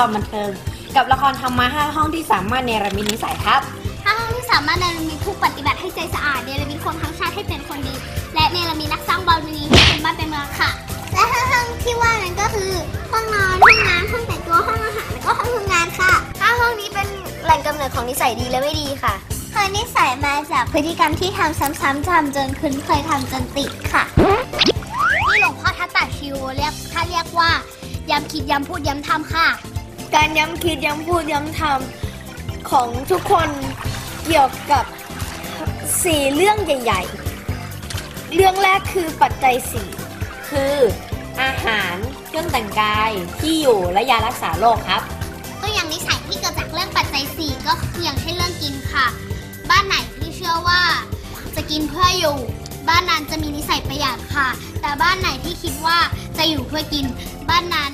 ความบันเทิง กับละครธรรมะห้าห้องที่สามารถเนรมิตนิสัยครับ ห้าห้องที่สามารถเนรมิตผู้ปฏิบัติให้ใจสะอาดเนรมิตคนทั้งชาติให้เป็นคนดี และเนรมิตนักสร้างบอลนีให้เป็นบ้านเป็นเมืองค่ะ และห้าห้องที่ว่านั้นก็คือห้องนอนห้องน้ำห้องแต่งตัวห้องอาหารแล้วก็ห้องทำงานค่ะห้าห้องนี้เป็นแหล่งกำเนิดของนิสัยดีและไม่ดีค่ะเคยนิสัยมาจากพฤติกรรมที่ทำซ้ำๆทำจนคุ้นเคยทำจนติดค่ะที่หลวงพ่อทัตตาชิวเรียกถ้าเรียกว่าย้ำคิดย้ำพูดย้ำทำค่ะ การย้ำคิดย้ำพูดย้ำทำของทุกคนเกี่ยวกับสี่เรื่องใหญ่ ๆ เรื่องแรกคือปัจจัยสี่คืออาหารเครื่องแต่งกายที่อยู่และยารักษาโรคครับตัวอย่างนิสัยที่เกิดจากเรื่องปัจจัย4ก็คืออย่างเช่นเรื่องกินค่ะ บ้านไหนที่เชื่อว่า จะกินเพื่ออยู่ บ้านนั้นจะมีนิสัยประหยัดค่ะ แต่บ้านไหนที่คิดว่าจะอยู่เพื่อกิน บ้านนั้น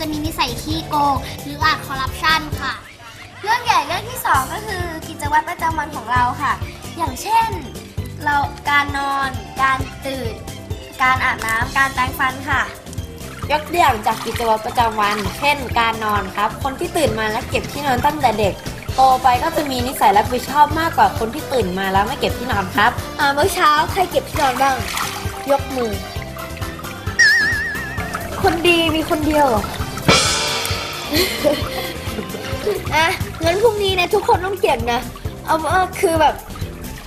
จะมีนิสัยขี้โกงหรืออาจคอร์รัปชันค่ะ เรื่องใหญ่เรื่องที่สองก็คือกิจวัตรประจำวันของเราค่ะ อย่างเช่น เราการนอน การตื่น การอาบน้ำการแปรงฟันค่ะ ยกตัวอย่างจากกิจวัตรประจำวัน เช่น การนอนครับ คนที่ตื่นมาแล้วเก็บที่นอนตั้งแต่เด็ก โตไปก็จะมีนิสัยรับผิดชอบมากกว่าคนที่ตื่นมาแล้วไม่เก็บที่นอนครับอ่าเมื่อเช้าใครเก็บที่นอนบ้าง ยกมือ คนดีมีคนเดียวเหรอ อะงั้นพรุ่งนี้นะทุกคนต้องเก็บนนะเอาว่าคือแบบ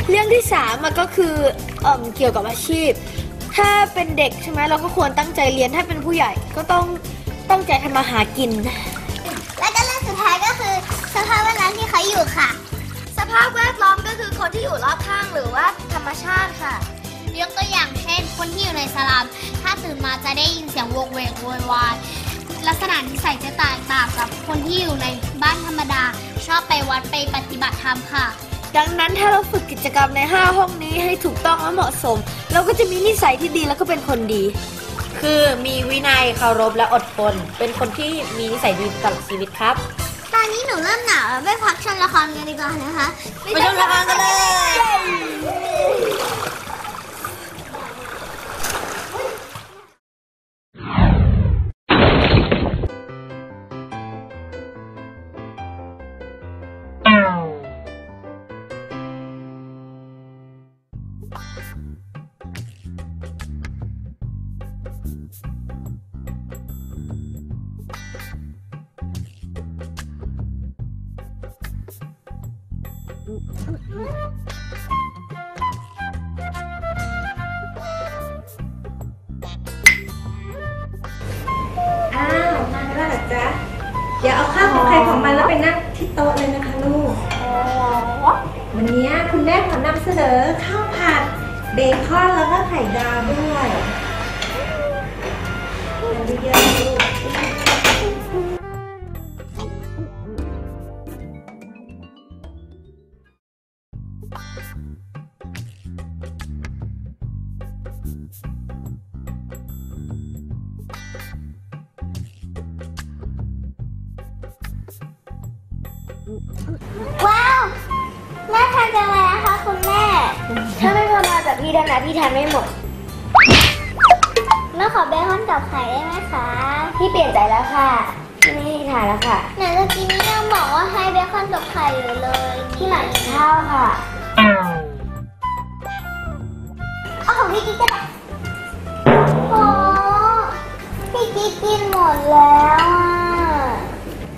เรื่องที่สามมันก็คือเอ่มเกี่ยวกับอาชีพ ถ้าเป็นเด็กใช่ไหมเราก็ควรตั้งใจเรียนถ้าเป็นผู้ใหญ่ก็ต้องตั้งใจทำมาหากิน และก็เรื่องสุดท้ายก็คือสภาพแวดล้อมที่เขาอยู่ค่ะ สภาพแวดล้อมก็คือคนที่อยู่รอบข้างหรือว่าธรรมชาติค่ะ ยกตัวอย่างเช่น คนที่อยู่ในสลัมถ้าตื่นมาจะได้ยินเสียงโวกเวกโวยวาย ลักษณะนิสัยจะแตกต่างกับคนที่อยู่ในบ้านธรรมดา ชอบไปวัดไปปฏิบัติธรรมค่ะ ดังนั้นถ้าเราฝึกกิจกรรมใน 5 ห้องนี้ให้ถูกต้องและเหมาะสม เราก็จะมีนิสัยที่ดีแล้วก็เป็นคนดี คือมีวินัยเคารพและอดทน เป็นคนที่มีนิสัยดีตลอดชีวิตครับ ตอนนี้หนูเริ่มหนาวแล้วไปพักชมละครกันดีกว่านะคะ ไปชมละครกันเลย ใครของมันแล้วไปนั่งที่โต๊ะเลยนะคะลูก วันนี้คุณแม่ขอนำเสนอข้าวผัดเบคอนแล้วก็ไข่ดาวด้วยเยอะ พี่ด้วยนะพี่ทานไม่หมดแม่ขอเบคอนกับไข่ได้ไหมคะ พี่เปลี่ยนใจแล้วค่ะพี่ไม่ให้ทานแล้วค่ะไหนเมื่อกี้นี้ยังบอกว่าให้เบคอนกับไข่อยู่เลยพี่หมายถึงข้าวค่ะเอาของพี่กิ๊กก็ได้โอ้พี่กิ๊กกินหมดแล้วอะ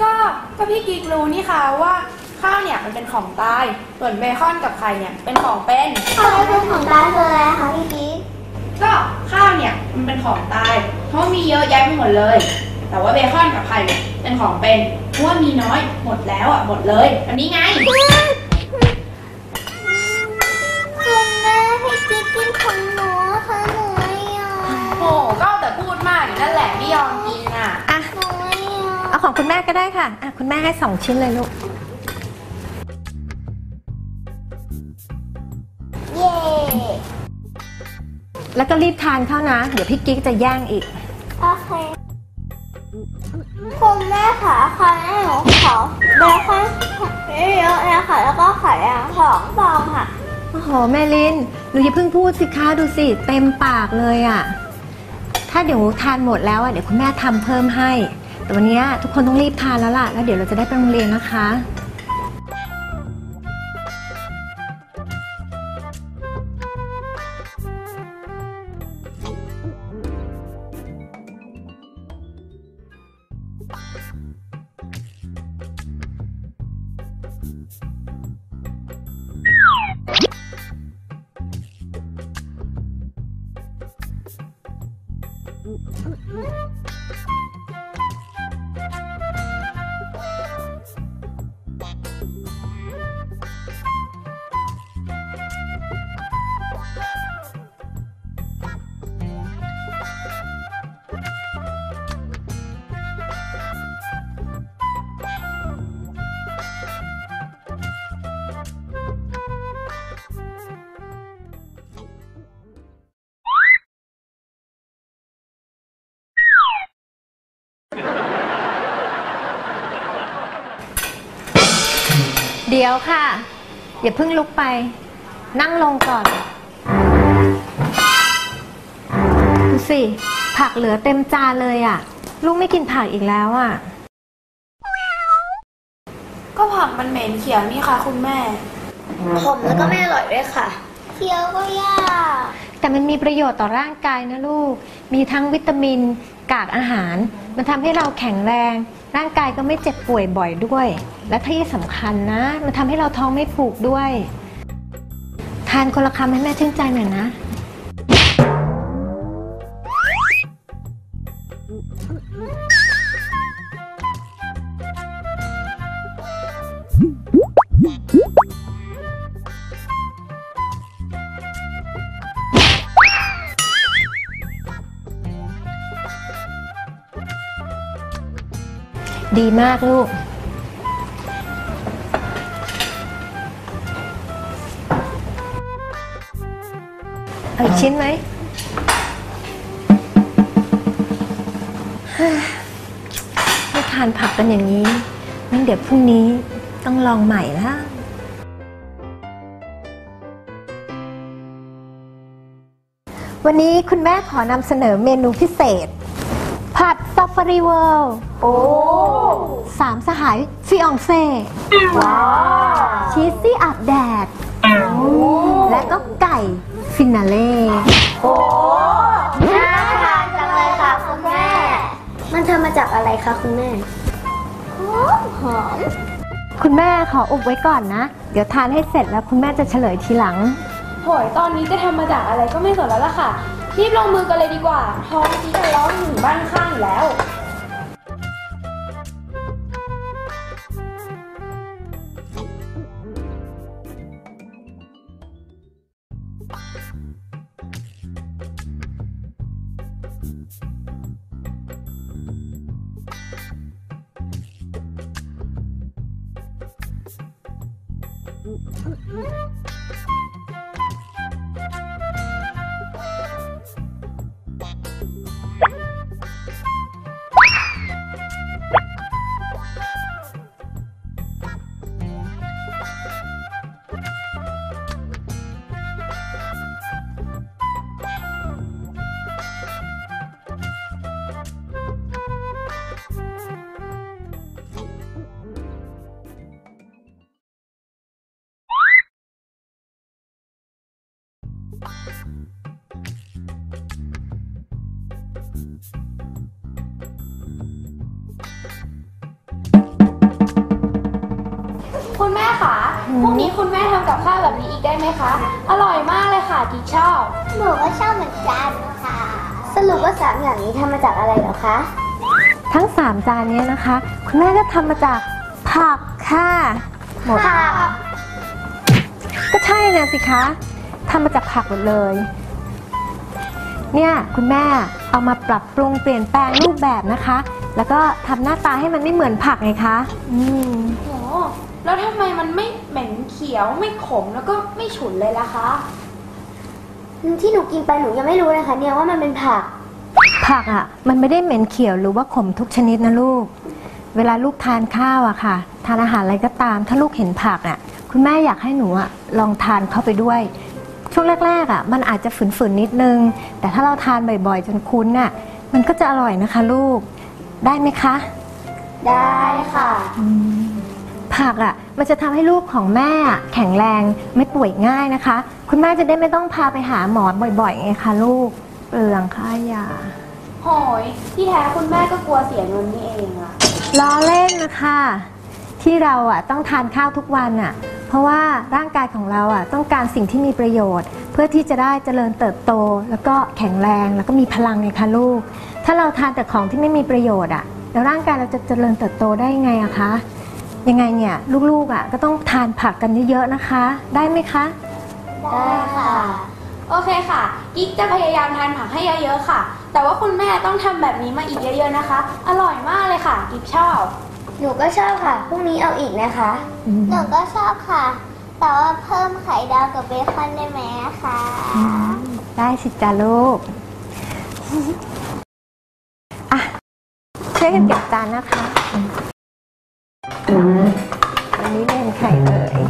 ก็ก็พี่กิ๊กรู้นี่ค่ะว่า ข้าวเนี่ยมันเป็นของตาย ส่วนเบคอนกับไข่เนี่ยเป็นของเป็นอะไรเป็นของตาคืออะไรคะพี่กิ๊กก็ข้าวเนี่ยมันเป็นของตาย เพราะมีเยอะแยะไปหมดเลย แต่ว่าเบคอนกับไข่เนี่ยเป็นของเป็นเพราะว่ามีน้อยหมดแล้วอะหมดเลยอันนี้ไงคุณแม่พี่กิ๊กกินของหนูอะค่ะหนูไม่ยอมโอ้ก็เอาแต่พูดมากอยู่นั่นแหละไม่ยอมกินอะอะ หนูไม่ยอม เอาของคุณแม่ก็ได้ค่ะอะ คุณแม่ให้สองชิ้นเลยลูก แล้วก็รีบทานเข้านะ เดี๋ยวพี่กิ๊กจะย่างอีก โอเค คุณแม่ค่ะคราวนี้หนูขอเบคอนเยอะๆนะคะแล้วก็ไข่อะสองฟองค่ะ โอ้โหแม่ลินหนูอย่าเพิ่งพูดสิคะดูสิ เต็มปากเลยอะ่ะ ถ้าเดี๋ยวทานหมดแล้วอะ่ะเดี๋ยวคุณแม่ทำเพิ่มให้ แต่วันเนี้ยทุกคนต้องรีบทานแล้วล่ะ แล้วเดี๋ยวเราจะได้ไปโรงเรียนนะคะ เดี๋ยวค่ะ อย่าเพิ่งลุกไป นั่งลงก่อน ดูสิ ผักเหลือเต็มจานเลยอะ่ะ ลูกไม่กินผักอีกแล้วอะ ก็ผักมันเหม็นเขียวนี่ค่ะ คุณแม่ ผมแล้วก็ไม่อร่อยด้วยค่ะ เคี้ยวก็ยาก แต่มันมีประโยชน์ต่อร่างกายนะลูก มีทั้งวิตามิน กากอาหาร มันทำให้เราแข็งแรง ร่างกายก็ไม่เจ็บป่วยบ่อยด้วย และที่สำคัญนะ มันทำให้เราท้องไม่ผูกด้วย ทานคนละคำให้แม่ชื่นใจหน่อยนะ ดีมากลูก เอาอีกชิ้นไหมฮ้ยไม่ทานผักกันอย่างนี้งั้นเดี๋ยวพรุ่งนี้ต้องลองใหม่ละวันนี้คุณแม่ขอนำเสนอเมนูพิเศษ ผัดซาฟารีเวิลด์โอ้ สามสหายฟิอองเซ่ว้าวชีสซี่อาบแดด และก็ไก่ฟินาเล่โอ้น่าทานจังเลยค่ะคุณแม่ มันทำมาจากอะไรคะคุณแม่หอมหอมคุณแม่ขออุบไว้ก่อนนะ เดี๋ยวทานให้เสร็จแล้วคุณแม่จะเฉลยทีหลังโหยตอนนี้จะทำมาจากอะไรก็ไม่สนแล้วล่ะค่ะรีบลงมือกันเลยดีกว่า ท้องที่จะร้องถึงบ้านข้างอยู่แล้ว พรุ่งนี้คุณแม่ทำกับข้าวแบบนี้อีกได้ไหมคะ อร่อยมากเลยค่ะกิ๊กชอบ หนูก็ชอบเหมือนกันค่ะ สรุปว่าสามอย่างนี้ทำมาจากอะไรเหรอคะ ทั้ง 3 จานเนี้ยนะคะ คุณแม่ก็ทำมาจากผักค่ะหมดผักก็ใช่นะสิคะทำมาจากผักหมดเลย เนี่ยคุณแม่เอามาปรับปรุงเปลี่ยนแปลงรูปแบบนะคะ แล้วก็ทำหน้าตาให้มันไม่เหมือนผักไงคะ อืมโอ้ แล้วทำไมมันไม่เหม็นเขียวไม่ขมแล้วก็ไม่ฉุนเลยล่ะคะ ที่หนูกินไปหนูยังไม่รู้เลยค่ะเนี่ยว่ามันเป็นผัก ผักอะ มันไม่ได้เหม็นเขียวหรือว่าขมทุกชนิดนะลูก เวลาลูกทานข้าวอะค่ะ ทานอาหารอะไรก็ตาม ถ้าลูกเห็นผักอะ คุณแม่อยากให้หนูอะลองทานเข้าไปด้วย ช่วงแรกๆอะ มันอาจจะฝืนๆนิดนึง แต่ถ้าเราทานบ่อยๆ จนคุ้นน่ะ มันก็จะอร่อยนะคะลูก ได้ไหมคะ ได้ค่ะ ผักอะมันจะทำให้ลูกของแม่อะแข็งแรงไม่ป่วยง่ายนะคะ คุณแม่จะได้ไม่ต้องพาไปหาหมอบ่อยๆไงคะลูกเปลืองค่ายาโหยที่แท้คุณแม่ก็กลัวเสียเงินนี่เองอะล้อเล่นนะคะ ที่เราอะต้องทานข้าวทุกวันอะ เพราะว่าร่างกายของเราอะต้องการสิ่งที่มีประโยชน์ เพื่อที่จะได้เจริญเติบโต แล้วก็แข็งแรงแล้วก็มีพลังไงคะลูก ถ้าเราทานแต่ของที่ไม่มีประโยชน์อะแล้วร่างกายเราจะเจริญเติบโตได้ยังไงอะคะ ยังไงเนี่ยลูกๆอะก็ต้องทานผักกันเยอะๆนะคะ ได้ไหมคะ ได้ค่ะ โอเคค่ะ กิ๊กจะพยายามทานผักให้เยอะๆค่ะ แต่ว่าคุณแม่ต้องทำแบบนี้มาอีกเยอะๆนะคะ อร่อยมากเลยค่ะ กิ๊กชอบ หนูก็ชอบค่ะ พรุ่งนี้เอาอีกนะคะ หนูก็ชอบค่ะ แต่ว่าเพิ่มไข่ดาวกับเบคอนได้ไหมคะได้สิจ้าลูกอะช่วยกันเก็บจานนะคะ อันนี้เป็นไข่เลย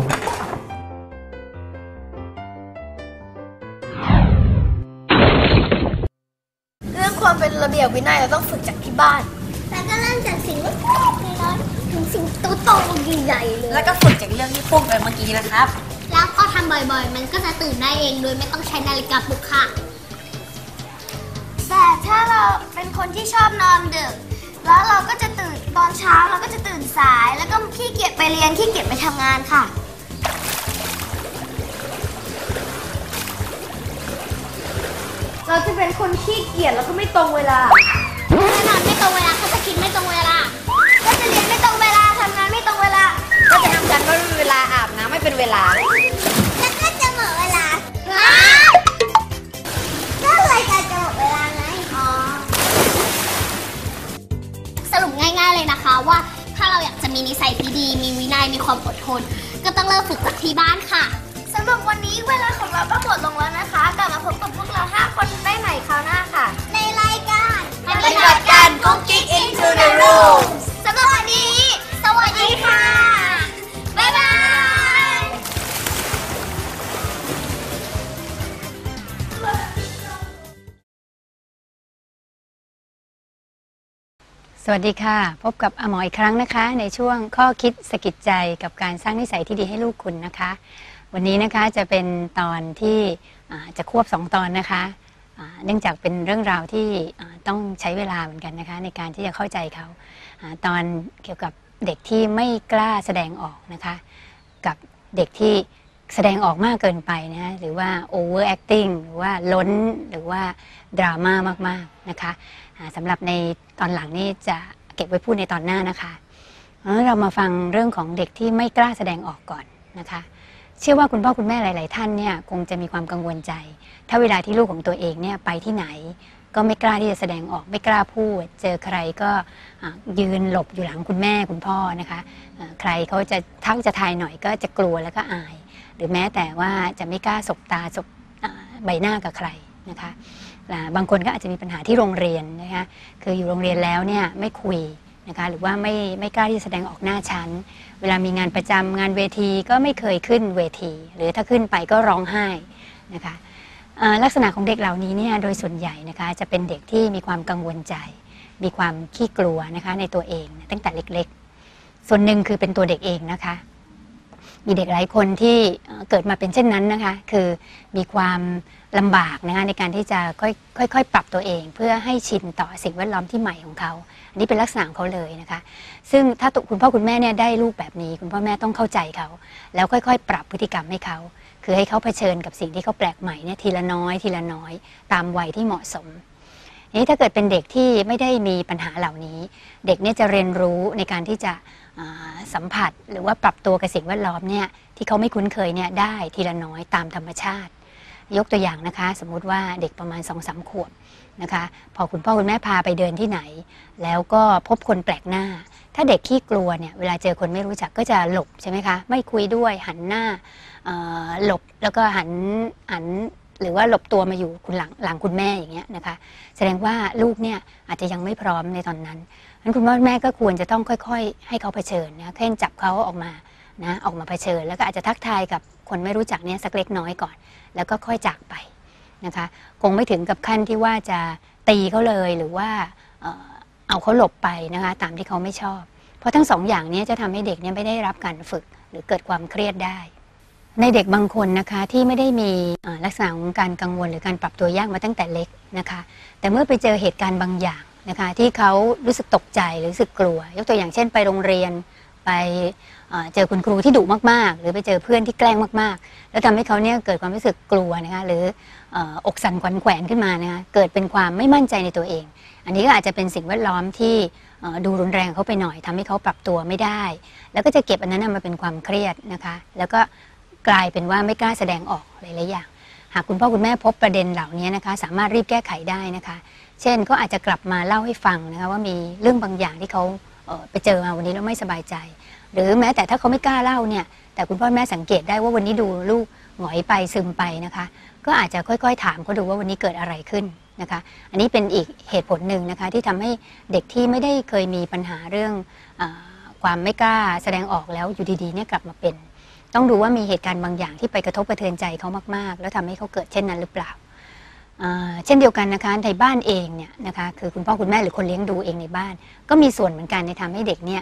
เรื่องความเป็นระเบียบวินัยเราต้องฝึกจากที่บ้าน แล้วก็เริ่มจากสิ่งเล็กๆน้อยๆถึงสิ่งโตๆใหญ่ๆเลย แล้วก็ฝึกจากเรื่องที่พูดไปเมื่อกี้นะครับ แล้วพอทำบ่อยๆ มันก็จะตื่นได้เองโดยไม่ต้องใช้นาฬิกาปลุกค่ะ แต่ถ้าเราเป็นคนที่ชอบนอนดึก แล้วเราก็จะตื่น ตอนเช้าเราก็จะตื่นสาย แล้วก็ขี้เกียจไปเรียนขี้เกียจไปทำงานค่ะ เราจะเป็นคนขี้เกียจแล้วก็ไม่ตรงเวลาถ้านอนไม่ตรงเวลาก็จะกินไม่ตรงเวลา สวัสดีค่ะ พบกับอหมออีกครั้งนะคะ ในช่วงข้อคิดสะกิดใจกับการสร้างนิสัยที่ดีให้ลูกคุณนะคะ วันนี้นะคะจะเป็นตอนที่จะควบสองตอนนะคะเนื่องจากเป็นเรื่องราวที่ต้องใช้เวลาเหมือนกันนะคะ ในการที่จะเข้าใจเขาอตอนเกี่ยวกับเด็กที่ไม่กล้าแสดงออกนะคะ กับเด็กที่แสดงออกมากเกินไปนะคะหรือว่า over acting หรือว่าล้นหรือว่าดราม่ามากๆนะคะ สำหรับในตอนหลังนี่จะเก็บไว้พูดในตอนหน้านะคะเรามาฟังเรื่องของเด็กที่ไม่กล้าแสดงออกก่อนนะคะ เชื่อว่าคุณพ่อคุณแม่หลาย ๆ ท่านเนี่ยคงจะมีความกังวลใจ ถ้าเวลาที่ลูกของตัวเองเนี่ยไปที่ไหน ก็ไม่กล้าที่จะแสดงออกไม่กล้าพูด เจอใครก็ยืนหลบอยู่หลังคุณแม่คุณพ่อนะคะใครเขาจะทักจะทายหน่อยก็จะกลัวแล้วก็อาย หรือแม้แต่ว่าจะไม่กล้าสบตาสบใบหน้ากับใครนะคะ บางคนก็อาจจะมีปัญหาที่โรงเรียนนะคะคืออยู่โรงเรียนแล้วเนี่ยไม่คุยนะคะหรือว่าไม่ไม่กล้าที่จะแสดงออกหน้าชั้น เวลามีงานประจำงานเวทีก็ไม่เคยขึ้นเวที หรือถ้าขึ้นไปก็ร้องไห้นะคะลักษณะของเด็กเหล่านี้เนี่ยโดยส่วนใหญ่นะคะจะเป็นเด็กที่มีความกังวลใจ มีความขี้กลัวนะคะในตัวเองตั้งแต่เล็กๆ ส่วนหนึ่งคือเป็นตัวเด็กเองนะคะ มีเด็กหลายคนที่เกิดมาเป็นเช่นนั้นนะคะ คือมีความลำบากนะคะในการที่จะค่อยค่อยๆปรับตัวเอง เพื่อให้ชินต่อสิ่งแวดล้อมที่ใหม่ของเขาอันนี้เป็นลักษณะของเขาเลยนะคะ ซึ่งถ้าตุคุณพ่อคุณแม่เนี่ยได้ลูกแบบนี้ คุณพ่อแม่ต้องเข้าใจเขา แล้วค่อยๆ ปรับพฤติกรรมให้เขาคือให้เขาเผชิญกับสิ่งที่เขาแปลกใหม่เนี่ยทีละน้อยทีละน้อย ตามวัยที่เหมาะสม นี้ถ้าเกิดเป็นเด็กที่ไม่ได้มีปัญหาเหล่านี้ เด็กเนี่ยจะเรียนรู้ในการที่จะสัมผัส หรือว่าปรับตัวกับสิ่งแวดล้อมเนี่ยที่เขาไม่คุ้นเคยเนี่ยได้ทีละน้อยตามธรรมชาติ ยกตัวอย่างนะคะ สมมุติว่าเด็กประมาณ2อสาขวบนะคะ พอคุณพ่อคุณแม่พาไปเดินที่ไหน แล้วก็พบคนแปลกหน้า ถ้าเด็กขี้กลัวเนี่ยเวลาเจอคนไม่รู้จักก็จะหลบใช่ไหมคะไม่คุยด้วยหันหน้าหลบแล้วก็หันหัน หรือว่าหลบตัวมาอยู่คุณหลังหลังคุณแม่อย่างเงี้ยนะคะ แสดงว่าลูกเนี่ยอาจจะยังไม่พร้อมในตอนนั้นนั้นคุณพ่อแม่ก็ควรจะต้องค่อย ๆ ให้เขาเผชิญนะเช่นจับเขาออกมานะออกมาเผชิญ แล้วก็อาจจะทักทายกับคนไม่รู้จักเนี่ยสักเล็กน้อยก่อน แล้วก็ค่อยจากไปนะคะคงไม่ถึงกับขั้นที่ว่าจะตีเขาเลยหรือว่าเอาเขาหลบไปนะคะตามที่เขาไม่ชอบ เพราะทั้งสองอย่างเนี้จะทำให้เด็กเนี่ยไม่ได้รับการฝึกหรือเกิดความเครียดได้ ในเด็กบางคนนะคะที่ไม่ได้มีลักษณะของการกังวลหรือการปรับตัวยากมาตั้งแต่เล็กนะคะ แต่เมื่อไปเจอเหตุการณ์บางอย่างนะคะที่เขารู้สึกตกใจหรือรู้สึกกลัว ยกตัวอย่างเช่น ไปโรงเรียนไปเจอคุณครูที่ดุมากๆ หรือไปเจอเพื่อนที่แกล้งมากๆ แล้วทำให้เขาเนี่ยเกิดความรู้สึกกลัวนะคะหรือออกสั่นขวัญแขวนขึ้นมานะคะเกิดเป็นความไม่มั่นใจในตัวเอง อันนี้ก็อาจจะเป็นสิ่งแวดล้อมที่ดูรุนแรงเขาไปหน่อยทำให้เขาปรับตัวไม่ได้ แล้วก็จะเก็บอันนั้นมาเป็นความเครียดนะคะ แล้วก็ กลายเป็นว่าไม่กล้าแสดงออกหลายๆอย่าง หากคุณพ่อคุณแม่พบประเด็นเหล่านี้นะคะ สามารถรีบแก้ไขได้นะคะ เช่นเขาอาจจะกลับมาเล่าให้ฟังนะคะว่ามีเรื่องบางอย่างที่เขาเไปเจอมาวันนี้แล้วไม่สบายใจ หรือแม้แต่ถ้าเขาไม่กล้าเล่าเนี่ยแต่คุณพ่อแม่สังเกตได้ว่าวันนี้ดูลูกหงอยไปซึมไปนะคะ ก็อาจจะค่อยๆ ถามเขาดูว่าวันนี้เกิดอะไรขึ้นนะคะ อันนี้เป็นอีกเหตุผลหนึ่งนะคะที่ทำให้เด็กที่ไม่ได้เคยมีปัญหาเรื่องอความไม่กล้าแสดงออกแล้วอยู่ดีๆเนี่ยกลับมาเป็น ต้องดูว่ามีเหตุการณ์บางอย่างที่ไปกระทบกระเทือนใจเขามาก ๆ แล้วทำให้เขาเกิดเช่นนั้นหรือเปล่า เช่นเดียวกันนะคะในบ้านเองเนี่ยนะคะคือคุณพ่อคุณแม่หรือคนเลี้ยงดูเองในบ้าน ก็มีส่วนเหมือนกันในทำให้เด็กเนี่ย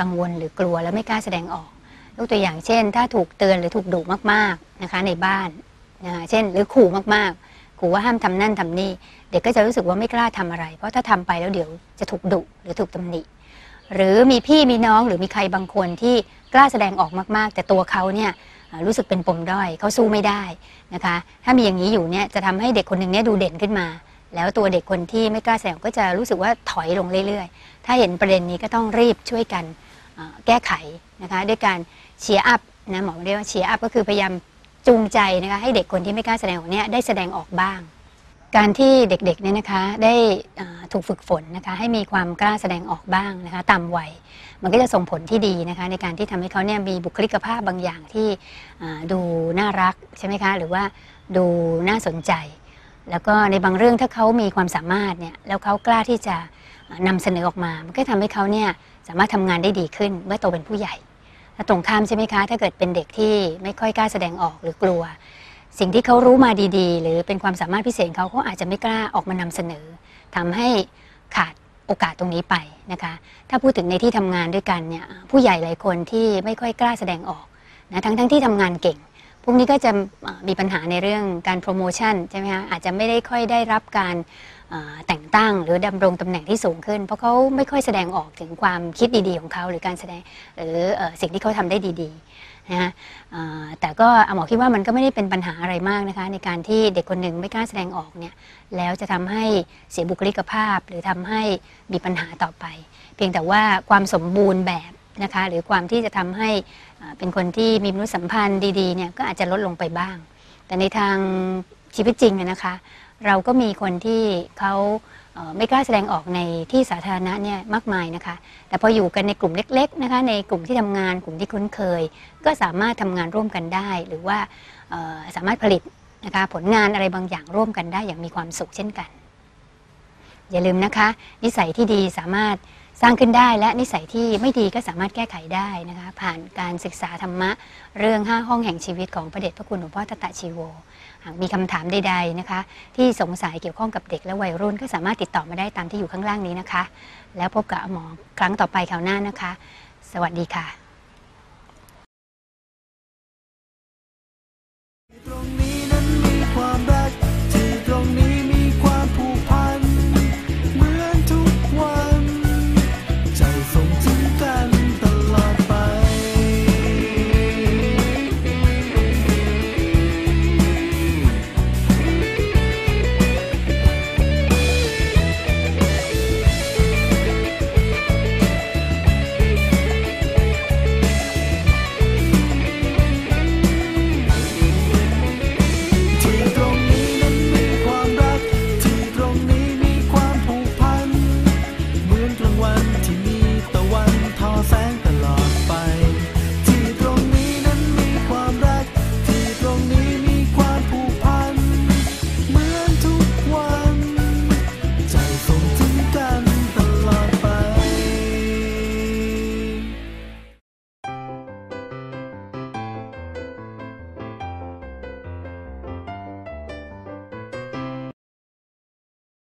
กังวลหรือกลัวแล้วไม่กล้าแสดงออกยกตัวอย่างเช่น ถ้าถูกเตือนหรือถูกดุมากๆนะคะในบ้านนะคะเช่น หรือขู่มากๆขู่ว่าห้ามทำนั่นทำนี่ เด็กก็จะรู้สึกว่าไม่กล้าทำอะไร เพราะถ้าทำไปแล้วเดี๋ยวจะถูกดุหรือถูกตำหนิ หรือมีพี่มีน้องหรือมีใครบางคนที่กล้าแสดงออกมาก ๆ แต่ตัวเขาเนี่ยรู้สึกเป็นปมด้อยเขาสู้ไม่ได้นะคะ ถ้ามีอย่างนี้อยู่เนี่ยจะทำให้เด็กคนหนึ่งเนี่ยดูเด่นขึ้นมา แล้วตัวเด็กคนที่ไม่กล้าแสดงก็จะรู้สึกว่าถอยลงเรื่อย ๆ ถ้าเห็นประเด็นนี้ก็ต้องรีบช่วยกันแก้ไขนะคะด้วยการเชียร์อัพนะหมอเรียกว่าเชียร์อัพก็คือพยายามจูงใจนะคะให้เด็กคนที่ไม่กล้าแสดงออกเนี่ยได้แสดงออกบ้าง การที่เด็กๆเนี่ยนะคะได้ถูกฝึกฝนนะคะให้มีความกล้าแสดงออกบ้างนะคะตามวัย มันก็จะส่งผลที่ดีนะคะในการที่ทำให้เขาเนี่ยมีบุคลิกภาพบางอย่างที่ดูน่ารักใช่ไหมคะหรือว่าดูน่าสนใจ แล้วก็ในบางเรื่องถ้าเขามีความสามารถเนี่ยแล้วเขากล้าที่จะอ่านำเสนอออกมา มันก็ทำให้เขาเนี่ยสามารถทำงานได้ดีขึ้นเมื่อโตเป็นผู้ใหญ่ตรงข้ามใช่ไหมคะถ้าเกิดเป็นเด็กที่ไม่ค่อยกล้าแสดงออกหรือกลัว สิ่งที่เขารู้มาดีๆ หรือเป็นความสามารถพิเศษเขาเขาอาจจะไม่กล้าออกมานำเสนอทำให้ขาดโอกาสตรงนี้ไปนะคะ ถ้าพูดถึงในที่ทำงานด้วยกันเนี่ยผู้ใหญ่หลายคนที่ไม่ค่อยกล้าแสดงออกนะทั้งทั้งที่ทำงานเก่ง พวกนี้ก็จะมีปัญหาในเรื่องการโปรโมชั่นใช่ไหมคะอาจจะไม่ได้ค่อยได้รับการแต่งตั้งหรือดำรงตำแหน่งที่สูงขึ้น เพราะเขาไม่ค่อยแสดงออกถึงความคิดดีๆของเขาหรือการแสดงหรืออสิ่งที่เขาทำได้ดีๆ นะฮะแต่ก็หมอคิดว่ามันก็ไม่ได้เป็นปัญหาอะไรมากนะคะ ในการที่เด็กคนหนึ่งไม่กล้าแสดงออกเนี่ยแล้วจะทำให้เสียบุคลิกภาพ หรือทำให้มีปัญหาต่อไป เพียงแต่ว่าความสมบูรณ์แบบนะคะหรือความที่จะทำให้เป็นคนที่มีมนุษยสัมพันธ์ดีๆเนี่ยก็อาจจะลดลงไปบ้าง แต่ในทางชีวิตจริงเนี่ยนะคะ เราก็มีคนที่เขา ไม่กล้าแสดงออกในที่สาธารณะเนี่ยมากมายนะคะ แต่พออยู่กันในกลุ่มเล็กๆนะคะในกลุ่มที่ทำงานกลุ่มที่คุ้นเคย ก็สามารถทำงานร่วมกันได้ หรือว่าสามารถผลิตนะคะผลงานอะไรบางอย่างร่วมกันได้อย่างมีความสุขเช่นกัน อย่าลืมนะคะ นิสัยที่ดีสามารถ สร้างขึ้นได้และนิสัยที่ไม่ดีก็สามารถแก้ไขได้นะคะผ่านการศึกษาธรรมะเรื่องห้าห้องแห่งชีวิตของพระเดชพระคุณหลวงพ่อตตะชีโวหากมีคำถามใดๆนะคะ ที่สงสัยเกี่ยวข้องกับเด็กและวัยรุ่นก็สามารถติดต่อมาได้ตามที่อยู่ข้างล่างนี้นะคะ แล้วพบกับหมอครั้งต่อไปคราวหน้านะคะ สวัสดีค่ะตรงนี้นั้นมีความรักที่ตรงนี้